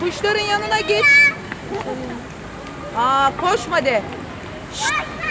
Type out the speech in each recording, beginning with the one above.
Kuşların yanına git. Aa koşma de. Şşt.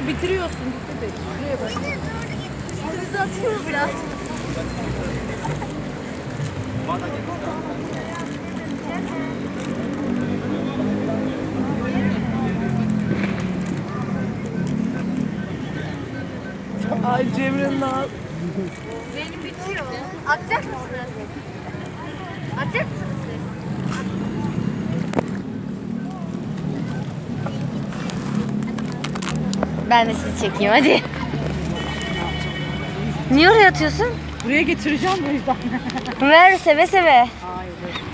Cevre bitiriyorsun. Dikkat et. Şuraya bak. Sizi atıyorum biraz. Ay Cemre'nin ağzı. Benim bitiyor. Atacak mısınız? Atacak mısınız siz? Ben de sizi çekeyim hadi. Niye oraya atıyorsun? Buraya getireceğim bu yüzden. Ver seve seve. Hayır.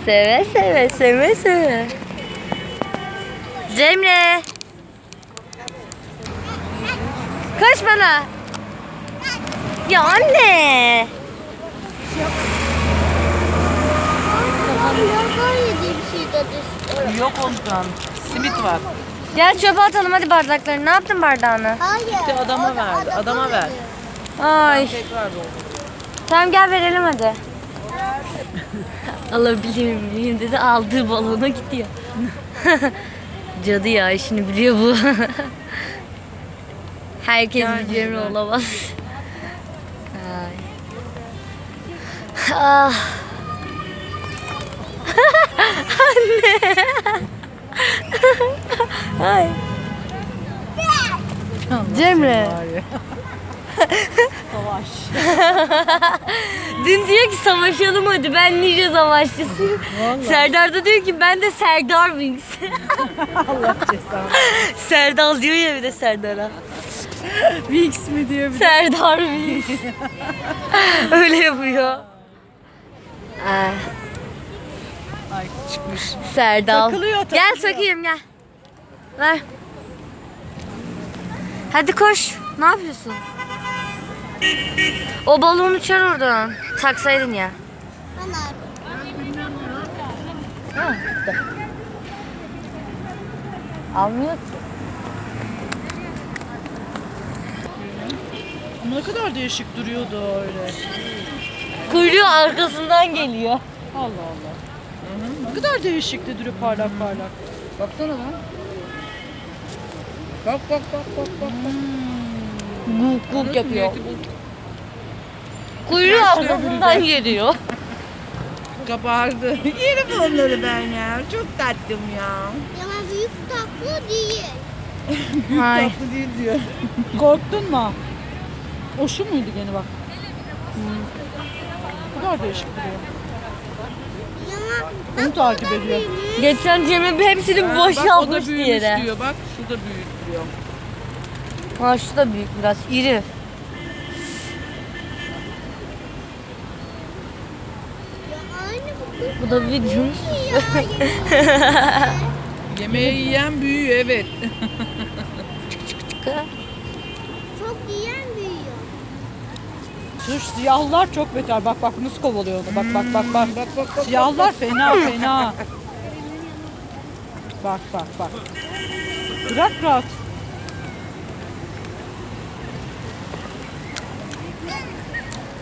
Seve seve seve seve. Cemre. Kaç bana. Ya anne. Yok ondan. Simit var. Gel çöpe atalım hadi bardakları. Ne yaptın bardağını? İşte adama verdi. Adama ver. Ay. Tekrar doldur. Tamam gel verelim hadi. Alabilir miyim dedi aldığı balona gidiyor. Cadı ya işini biliyor bu. Herkes Yani bir Cemre güzel. olamaz. Ay. Ah. Anne. Ay. Cemre. Savaş. Dün diyor ki savaşalım hadi ben ninja savaşçısıyım. Serdar da diyor ki ben de Serdar Wings. Allah cezanı. Serdal diyor ya bir de Serdar'a. Wings mi diyor bir de. Serdar Wings. Öyle yapıyor. Ay, Ay çıkmış. Serdal. Takılıyor, Gel takılıyor. takayım gel. Ver. Hadi koş. Ne yapıyorsun? O balon uçar oradan. Taksaydın ya. Ha, gitti. Almıyor ki. Ne kadar değişik duruyordu öyle. Kuyruğu arkasından geliyor. Allah Allah. Ne kadar değişikti duruyor parlak parlak. Baksana lan. Bak bak bak bak bak. bak. Guk guk yapıyor. bu? Kuyruğu arkasından geliyor. Kabardı. Yerim onları ben ya. Çok tatlım ya. Ama büyük tatlı değil. Hay. Tatlı değil diyor. Korktun mu? O şu muydu gene bak. Ne kadar değişik duruyor. Onu takip ediyor. Geçen Cemre bir hepsini Bak, o da boşaltmış büyümüş yere. diyor. Bak şu da büyük diyor. Ha şu da büyük biraz iri. ya aynı bu Bu da videomuz. ya. Yemeği yiyen büyüyor evet. Çok yiyen büyüyor. Şu siyahlar çok beter. Bak bak nasıl kovalıyor onu. Bak bak bak bak. bak, bak, Siyahlar fena fena. Bak bak bak. Bırak rahat.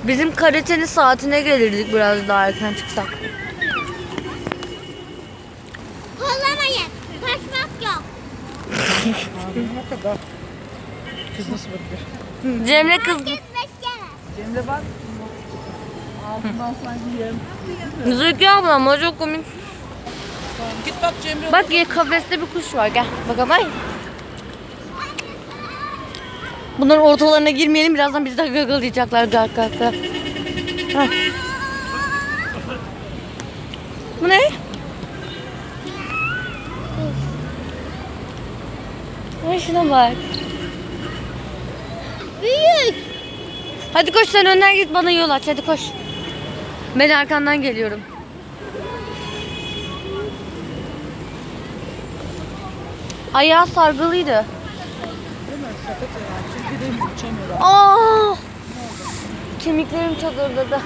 Bizim karatenin saatine gelirdik biraz daha erken çıksak. Kollamayın. Kaçmak yok. Ne kadar. Kız nasıl bakıyor? Cemre kız gene. Cemre bak. Altından sanki yem. Zülkü ablam o çok komik. Git bak Cemre. Bak ya kafeste bir kuş var gel. Bakalım ay. Bunların ortalarına girmeyelim birazdan bizi de gagalayacaklar gak gak gak. Heh. Bu ne? Ay şuna bak. Büyük. Hadi koş sen önden git bana yol aç hadi koş. Ben arkandan geliyorum. Ayağı sargılıydı. Aa! Kemiklerim çadırdadı.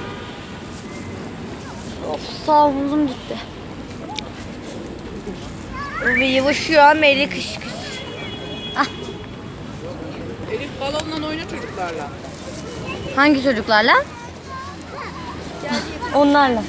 Of sağ omuzum gitti. Ve yavaşıyor ama eli kış kış. Elif balonla oyna çocuklarla. Hangi çocuklarla? Onlarla.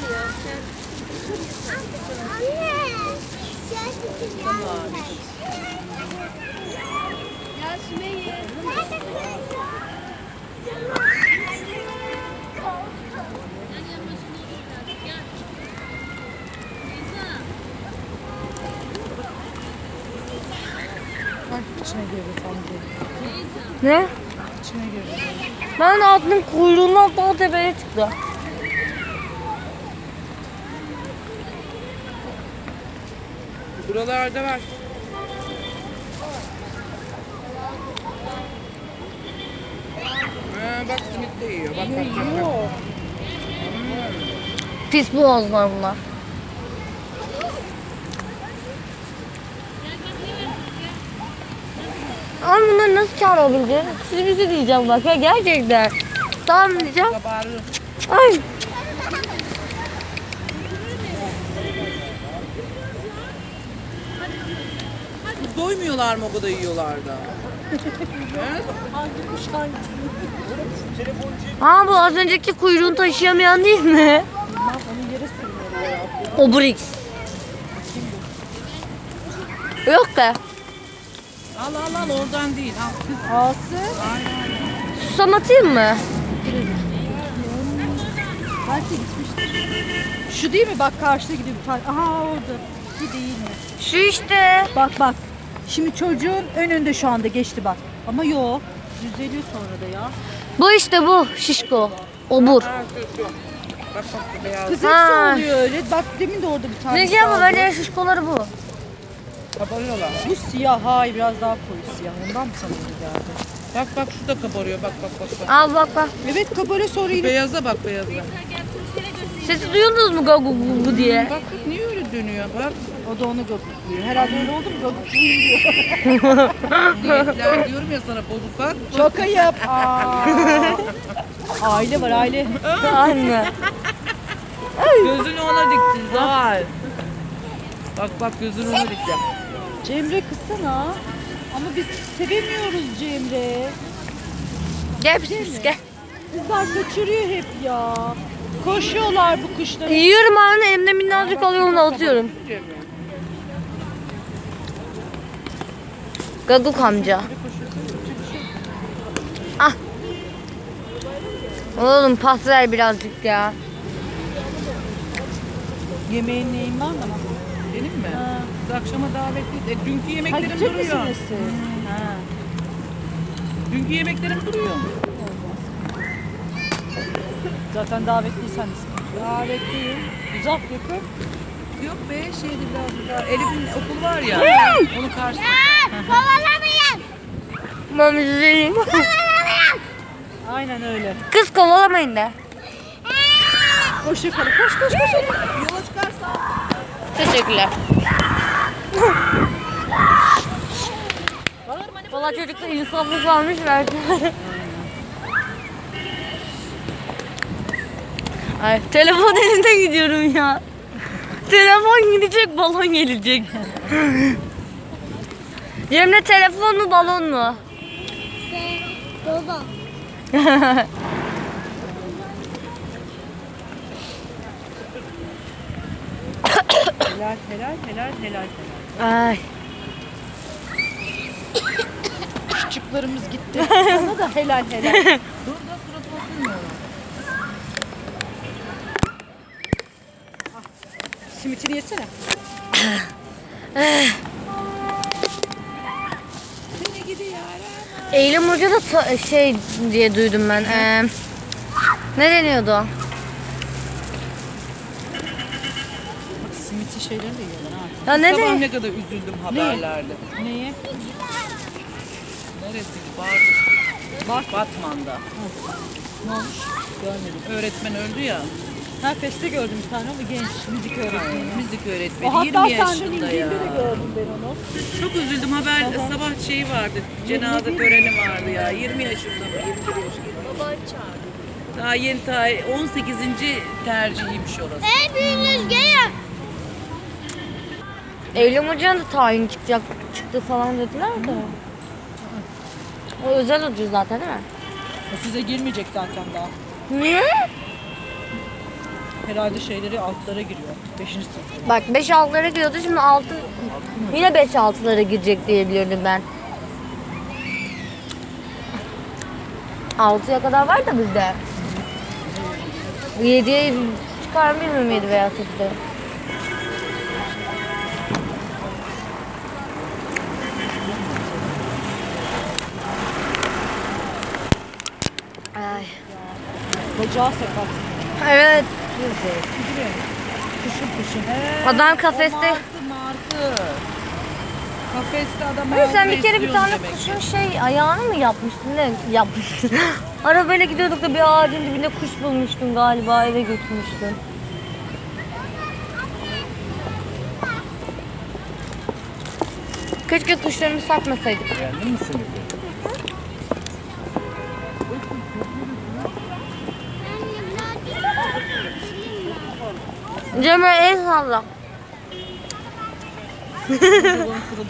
Anne. Ben atın kuyruğundan daha tepeye çıktı. Buralarda var. Ha, bak simit de yiyor. Bak bak bak. bak. Pis boğazlar bunlar. Ama bunları nasıl çağırabileceğiz? Siz bizi diyeceğim bak ya gerçekten. Tamam diyeceğim. Ay. Doymuyorlar mı o kadar yiyorlar da? Aa bu az önceki kuyruğunu taşıyamayan değil mi? Obrix. Yok be. Al al al oradan değil. Al kız. Ağası. Susam atayım mı? Belki gitmiştir. Şu değil mi? Bak karşıda gidiyor bir tane. Aha orada. Bir değil mi? Şu işte. Bak bak. Şimdi çocuğun önünde şu anda geçti bak. Ama yok. Düzeliyor sonra da ya. Bu işte bu şişko. Obur. Ha şu şu. Bak bak beyaz. Kız Ha. hepsi oluyor öyle. Bak demin de orada bir tane. Ne ama bence şişkoları bu. Kabarıyorlar. Bu siyah. Hayır biraz daha koyu siyah. Ondan mı sana öyle geldi? Bak bak şu da kabarıyor. Bak bak bak. bak. Al bak bak. Evet kabarıyor sonra yine. Beyaza bak beyaza. Sesi duyuyorsunuz mu gagu gu diye? Bak bak niye öyle dönüyor bak. O da onu gagukluyor. Herhalde öyle oldu mu gagukluyum diyor. Niyetler diyorum ya sana bozuk bak. Çok ayıp. Aa. aile var aile. Anne. Gözünü ona diktin Zahar. Bak bak gözünü ona diktin. Cemre kızsana. Ama biz sevemiyoruz Cemre. Gel pis gel. Kızlar kaçırıyor hep ya. Koşuyorlar bu kuşları. Yiyorum anne elimde minnacık alıyor onu atıyorum. Gaguk amca. Ah. Oğlum pas ver birazcık ya. Yemeğin neyin var mı? Benim mi? Biz akşama davetli. E, dünkü yemeklerim duruyor. Ha. Dünkü yemeklerim duruyor. Zaten davetliysen Davetliyim. Uzak yakın. Yok be şeydi biraz daha. Elif'in okulu var ya. onun karşısında. Kovalamayın. Ben üzüleyim. Aynen öyle. Kız kovalamayın da. Koş yukarı. Koş koş koş. Yola. Teşekkürler. Valla çocukta insaflık varmış verdi. Ay, telefon elimde gidiyorum ya. Telefon gidecek, balon gelecek. Cemre telefon mu, balon mu? Baba. Helal helal helal helal helal. Ay. Küçüklerimiz gitti. Sana da helal helal. Dur da suratıma sürmüyorum. Ah, Simitini yesene. Eylem Hoca da şey diye duydum ben. Ee, ne deniyordu? Bak simitli şeyleri de yiyorlar ha. Ya ne Sabah ne kadar üzüldüm haberlerde. Neyi? Neresi? Bart. Bart. Batman'da. Ne olmuş? Görmedim. Öğretmen öldü ya. Ha feste gördüm bir tane ama genç müzik öğretmeni. Müzik O öğretmeni. hatta 20 senden yaşında indiğinde ya. de gördüm ben onu. Çok üzüldüm. Haber sabah şeyi vardı. Cenaze töreni vardı ya. 20 yaşında mı? 21 yaşında. Daha yeni tarih 18. tercihiymiş orası. En büyüğünüz gelin. Eylem Hoca'nın da tayin çıkacak çıktı falan dediler de. O özel hoca zaten değil mi? O size girmeyecek zaten daha. Niye? Herhalde şeyleri altlara giriyor. Beşinci sınıf. Bak 5 6'lara giriyordu şimdi 6 yine 5 6'lara girecek diye biliyordum ben. 6'ya kadar var da bizde. 7'ye çıkar mı bilmiyorum 7 veya 8'de. Bacağı sakat. Evet. Kışın kışın. He, Adam O kafeste. martı martı. Kafeste adam Hayır, sen bir kere bir tane kuşun şey ayağını mı yapmıştın ne yapmıştın? Arabayla gidiyorduk da bir ağacın dibinde kuş bulmuştun galiba eve götürmüştün. Keşke kuşlarımızı satmasaydık. Beğendin mi simidi? Cemre el salla.